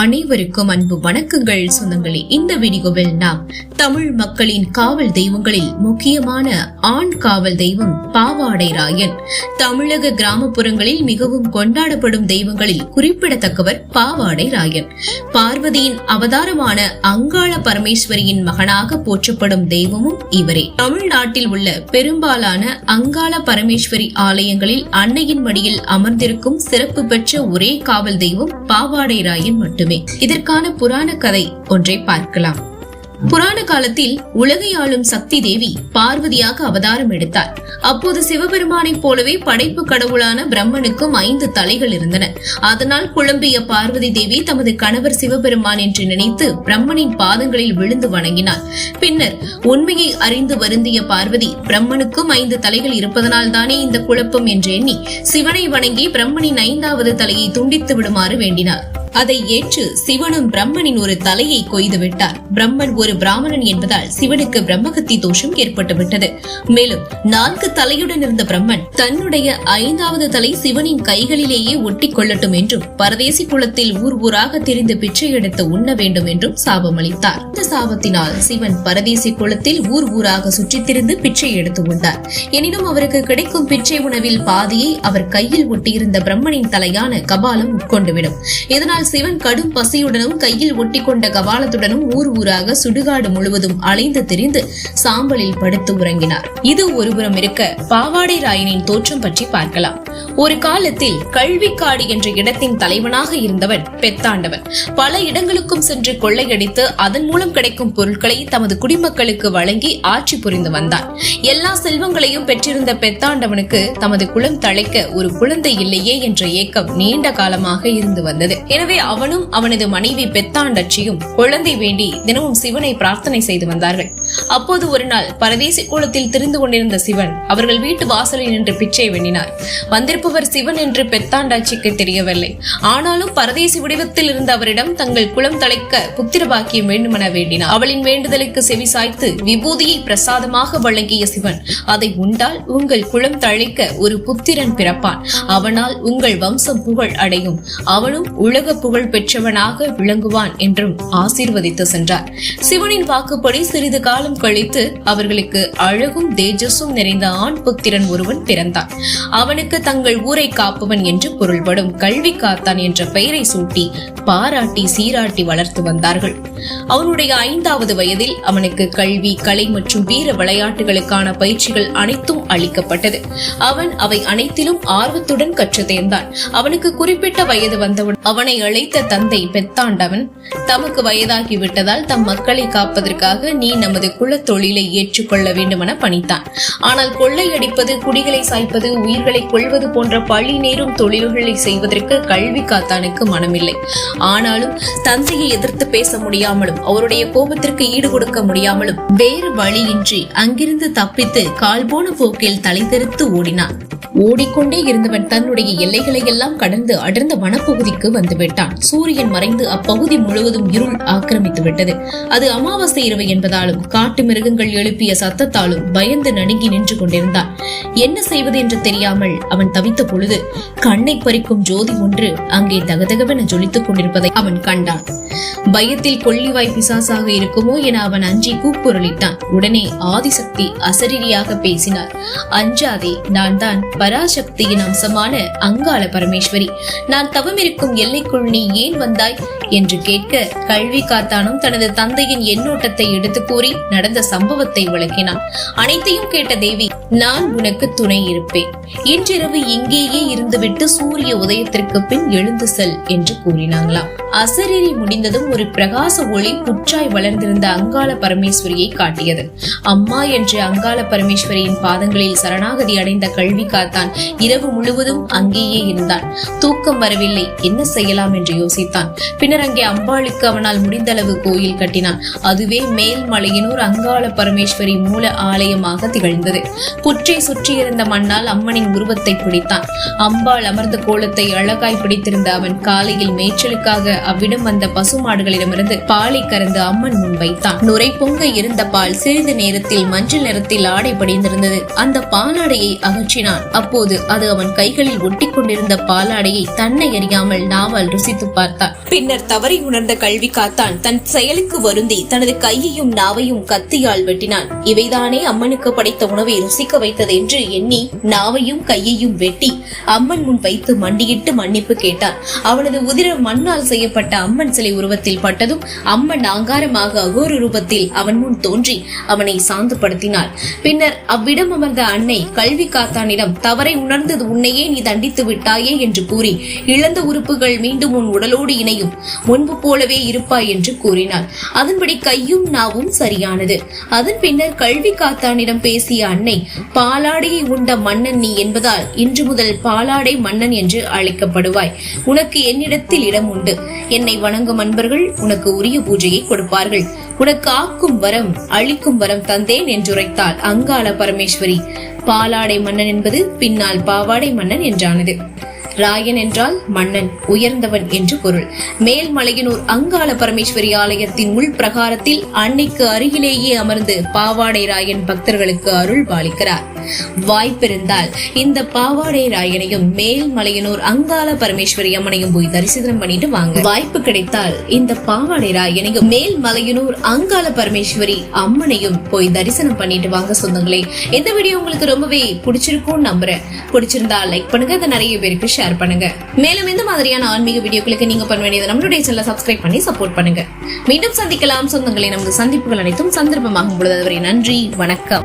அனைவருக்கும் அன்பு வணக்கங்கள் சொந்தங்களே. இந்த வீடியோவில் நாம் தமிழ் மக்களின் காவல் தெய்வங்களில் முக்கியமான ஆண் காவல் தெய்வம் பாவாடை ராயன். தமிழக கிராமப்புறங்களில் மிகவும் கொண்டாடப்படும் தெய்வங்களில் குறிப்பிடத்தக்கவர் பாவாடை ராயன். பார்வதியின் அவதாரமான அங்காள பரமேஸ்வரியின் மகனாக போற்றப்படும் தெய்வமும் இவரே. தமிழ்நாட்டில் உள்ள பெரும்பாலான அங்காள பரமேஸ்வரி ஆலயங்களில் அன்னையின் மடியில் அமர்ந்திருக்கும் சிறப்பு பெற்ற ஒரே காவல் தெய்வம் பாவாடை ராயன் மட்டும். இதற்கான புராண கதை ஒன்றை பார்க்கலாம். புராண காலத்தில் உலகை ஆளும் சக்தி தேவி பார்வதியாக அவதாரம் எடுத்தார். அப்போது சிவபெருமானைப் போலவே படைப்பு கடவுளான பிரம்மனுக்கும் ஐந்து தலைகள் இருந்தன. அதனால் குழம்பிய பார்வதி தேவி தமது கணவர் சிவபெருமான் என்று நினைத்து பிரம்மனின் பாதங்களில் விழுந்து வணங்கினார். பின்னர் உண்மையை அறிந்து வருந்திய பார்வதி பிரம்மனுக்கும் ஐந்து தலைகள் இருப்பதனால் தானே இந்த குழப்பம்? என்று எண்ணி சிவனை வணங்கி பிரம்மனின் ஐந்தாவது தலையை துண்டித்து விடுமாறு வேண்டினார். அதை ஏற்று சிவனும் பிரம்மனின் ஒரு தலையை கொய்து விட்டார். பிரம்மன் ஒரு பிராமணன் என்பதால் சிவனுக்கு பிரம்மகத்தி தோஷம் ஏற்பட்டுவிட்டது. மேலும் நான்கு தலையுடன் இருந்த பிரம்மன் தன்னுடைய ஐந்தாவது தலை சிவனின் கைகளிலேயே ஒட்டி கொள்ளட்டும் என்றும் பரதேசி குலத்தில் ஊர் ஊராக தெரிந்து பிச்சை எடுத்து உண்ண வேண்டும் என்றும் சாபம் அளித்தார் இந்த சாபத்தினால் சிவன் பரதேசி குளத்தில் ஊர் ஊராக சுற்றித்திருந்து பிச்சை எடுத்து உண்டார். எனினும் அவருக்கு கிடைக்கும் பிச்சை உணவில் பாதியை அவர் கையில் ஒட்டியிருந்த பிரம்மனின் தலையான கபாலம் உட்கொண்டுவிடும். இதனால் ஆனால் சிவன் கடும் பசியுடனும் கையில் ஒட்டி கொண்ட கபாலத்துடனும் ஊர் ஊராக சுடுகாடு முழுவதும் அலைந்து திரிந்து சாம்பலில் படுத்து உறங்கினார். இது ஒருபுறம் இருக்க பாவாடை ராயனின் தோற்றம் பற்றி பார்க்கலாம். ஒரு காலத்தில் கல்விக்காடு என்ற இடத்தின் தலைவனாக இருந்தவன் பெத்தாண்டவன். பல இடங்களுக்கும் சென்று கொள்ளையடித்து அதன் மூலம் கிடைக்கும் பொருட்களை தமது குடிமக்களுக்கு வழங்கி ஆட்சி புரிந்து வந்தான். எல்லா செல்வங்களையும் பெற்றிருந்த பெத்தாண்டவனுக்கு தமது குலம் தழைக்க ஒரு குழந்தை இல்லையே என்ற ஏக்கம் நீண்ட காலமாக இருந்து வந்தது. எனவே எனவே அவனும் அவனது மனைவி பெத்தாண்டச்சியும் குழந்தை வேண்டி தினமும் சிவனை பிரார்த்தனை செய்து வந்தார்கள். அப்போது ஒரு நாள் பரதேசி கோலத்தில் திரிந்து கொண்டிருந்த சிவன் அவர்கள் வீட்டு வாசலில் நின்று பிச்சை வெண்ணினார் வந்திருப்பவர் சிவன் என்று பெத்தாண்டாட்சிக்கு தெரியவில்லை. ஆனாலும் பரதேசி வடிவத்தில் இருந்த அவரிடம் தங்கள் குளம் தலைக்க புத்திர பாக்கியம் வேண்டுமென வேண்டினார். அவளின் வேண்டுதலுக்கு செவி சாய்த்து விபூதியை பிரசாதமாக வழங்கிய சிவன் அதை உண்டால் உங்கள் குளம் தழைக்க ஒரு புத்திரன் பிறப்பான். அவனால் உங்கள் வம்சம் புகழ் அடையும். அவனும் உலக புகழ் பெற்றவனாக விளங்குவான் என்றும் ஆசீர்வதித்து சென்றார். சிவனின் வாக்குப்படி சிறிது காலம் கழித்து அவர்களுக்கு அழகும் தேஜஸும் நிறைந்த ஆண் புத்திரன் ஒருவன் பிறந்தான். அவனுக்கு தங்கள் ஊரை காப்பவன் என்று பொருள்படும் கல்வி காத்தான் என்ற பெயரை சூட்டி பாராட்டி சீராட்டி வளர்த்து வந்தார்கள். அவனுடைய ஐந்தாவது வயதில் அவனுக்கு கல்வி கலை மற்றும் வீர விளையாட்டுகளுக்கான பயிற்சிகள் அனைத்தும் அளிக்கப்பட்டது. அவன் அவை அனைத்திலும் ஆர்வத்துடன் கற்று தேர்ந்தான் அவனுக்கு குறிப்பிட்ட வயது வந்தவுடன் அவனை அழைத்த தந்தை பெத்தாண்டவன் தமக்கு வயதாகி விட்டதால் தம் மக்களை காப்பதற்காக நீ நமது குலத் தொழிலை ஏற்றுக்கொள்ள வேண்டுமென பணித்தான். ஆனால் கொள்ளையடிப்பது குடிகளை சாய்ப்பது உயிர்களை கொள்வது போன்ற பழி நேரும் தொழில்களை செய்வதற்கு கல்வி காத்தானுக்கு மனமில்லை. ஆனாலும் தந்தையை எதிர்த்து பேச முடியாமலும் அவருடைய கோபத்திற்கு ஈடு கொடுக்க முடியாமலும் வேறு வழியின்றி அங்கிருந்து தப்பித்து கால்போன போக்கில் தலைதெறித்து ஓடினான். ஓடிக்கொண்டே இருந்தவன் தன்னுடைய எல்லைகளை எல்லாம் கடந்து அடர்ந்த வனப்பகுதிக்கு வந்துவிட்டான் சூரியன் மறைந்து அப்பகுதி முழுவதும் இருள் ஆக்கிரமித்து விட்டது. அது அமாவாசை இரவு என்பதாலும் காட்டு மிருகங்கள் எழுப்பிய சத்தத்தாலும் பயந்து நடுங்கி நின்று கொண்டிருந்தான். என்ன செய்வது என்று தெரியாமல் அவன் தவித்த பொழுது கண்ணை பறிக்கும் ஜோதி ஒன்று அங்கே தகதகவென ஜொலித்துக் கொண்டிருப்பதை அவன் கண்டான். பயத்தில் கொள்ளிவாய் பிசாசாக இருக்குமோ என அவன் அஞ்சி கூக்குரலிட்டான். உடனே ஆதிசக்தி அசரீரியாக பேசினார். அஞ்சாதே நான் தான் பராசக்தியின் அம்சமான அங்காள பரமேஸ்வரி. நான் தவமிருக்கும் எல்லைக்குள் நீ ஏன் வந்தாய்? என்று கேட்க கல்வி காத்தானும் தனது தந்தையின் எண்ணோட்டத்தை எடுத்து கூறி நடந்த சம்பவத்தை விளக்கினான். அனைத்தையும் கேட்ட தேவி நான் உனக்கு துணை இருப்பேன். இன்றிரவு இங்கேயே இருந்துவிட்டு சூரிய உதயத்திற்கு பின் எழுந்து செல் என்று கூறினாங்களாம். அசரீரி முடிந்ததும் ஒரு பிரகாச ஒளி புற்றாய் வளர்ந்திருந்த அங்காள பரமேஸ்வரியை காட்டியது. அம்மா என்று அங்காள பரமேஸ்வரியின் பாதங்களில் சரணாகதி அடைந்த கல்வி காத்தான் இரவு முழுவதும் அங்கேயே இருந்தான். தூக்கம் வரவில்லை. என்ன செய்யலாம் என்று யோசித்தான். பின்னர் அங்கே அம்பாளுக்கு அவனால் முடிந்தளவு கோயில் கட்டினான். அதுவே மேல்மலையினூர் அங்காள பரமேஸ்வரி மூல ஆலயமாக திகழ்ந்தது. புற்றை சுற்றியிருந்த மண்ணால் அம்மனின் உருவத்தை பிடித்தான். அம்பாள் அமர்ந்த கோலத்தை அழகாய் பிடித்திருந்த அவன் காலையில் மேய்ச்சலுக்காக அவ்விடம் வந்த பசுமாடுகளிடமிருந்து பாலை கறந்து அம்மன் முன் வைத்தான். நுரை பொங்க இருந்த பால் சிறிது நேரத்தில் மஞ்சள் நிறத்தில் ஆடை படிந்திருந்தது. அந்த பாலாடையை அகற்றினான். அப்போது அது அவன் கைகளில் ஒட்டி கொண்டிருந்த பாலாடையை தன்னை அறியாமல் நாவால் யோசித்து பார்த்தான். பின்னர் தவறி உணர்ந்த கல்வி காத்தான் தன் செயலுக்கு வருந்தி தனது கையையும் நாவையும் கத்தியால் வெட்டினான். இவைதானே அம்மனுக்கு படைத்த உணவை ருசிக்க வைத்தது என்று எண்ணி நாவையும் கையையும் வெட்டி அம்மன் முன் வைத்து மண்டியிட்டு மன்னிப்பு கேட்டான். அவனது உதிர மண்ணால் செய்யப்பட்ட அம்மன் சிலை உருவத்தில் பட்டதும் அம்மன் ஆங்காரமாக அகோர ரூபத்தில் அவன் முன் தோன்றி அவனை சாந்தப்படுத்தினாள். பின்னர் அவ்விடம் அமர்ந்த அன்னை கல்வி காத்தானிடம் தவறை உணர்ந்தது உன்னையே நீ தண்டித்து விட்டாயே என்று கூறி இழந்த உறுப்புகள் மீண்டும் உன் உடலோடு இணையும். முன்பு போலவே இருப்பாய் என்று கூறினார் அதன்படி கையும் நாவும் சரியானது. அதன் பின்னர் கல்வி காத்தானிடம் பேசிய அன்னை பாலாடையை உண்ட மன்னன் நீ என்பதால் இன்று முதல் பாலாடை மன்னன் என்று அழைக்கப்படுவாய். உனக்கு என்னிடத்தில் இடம் உண்டு. என்னை வணங்கும் அன்பர்கள் உனக்கு உரிய பூஜையை கொடுப்பார்கள். உனக்கு ஆக்கும் வரம் அளிக்கும் வரம் தந்தேன் என்றுரைத்தாள் அங்காள பரமேஸ்வரி. பாலாடை மன்னன் என்பது பின்னால் பாவாடை மன்னன் என்றானது. ராயன் என்றால் மன்னன் உயர்ந்தவன் என்று பொருள். மேல்மலையனூர் அங்காள பரமேஸ்வரி ஆலயத்தின் உள் பிரகாரத்தில் அன்னைக்கு அருகிலேயே அமர்ந்து பாவாடை ராயன் பக்தர்களுக்கு அருள் பாலிக்கிறார். வாய்ப்பிருந்தால் இந்த பாவாடை ராயனையும் மேல்மலையனூர் அங்காள பரமேஸ்வரி அம்மனையும் போய் தரிசனம் பண்ணிட்டு வாங்க. வாய்ப்பு கிடைத்தால் இந்த பாவாடை ராயனையும் மேல்மலையனூர் அங்காள பரமேஸ்வரி அம்மனையும் போய் தரிசனம் பண்ணிட்டு வாங்க சொந்தங்களே. இந்த வீடியோ உங்களுக்கு ரொம்பவே பிடிச்சிருக்கும்னு நம்புறேன். பிடிச்சிருந்தா லைக் பண்ணுங்க. அதை நிறைய பேருக்கு ஷேர் பண்ணுங்க. மேலும் இந்த மாதிரியான ஆன்மீக வீடியோக்களுக்கு நீங்க பண்ண வேண்டியது நம்மளுடைய சேனலை சப்ஸ்கிரைப் பண்ணி சப்போர்ட் பண்ணுங்க. மீண்டும் சந்திக்கலாம். சொந்தங்களே நமது சந்திப்புகள் அனைத்தும் சந்தர்ப்பமாகும் பொழுது அதுவரை நன்றி வணக்கம்.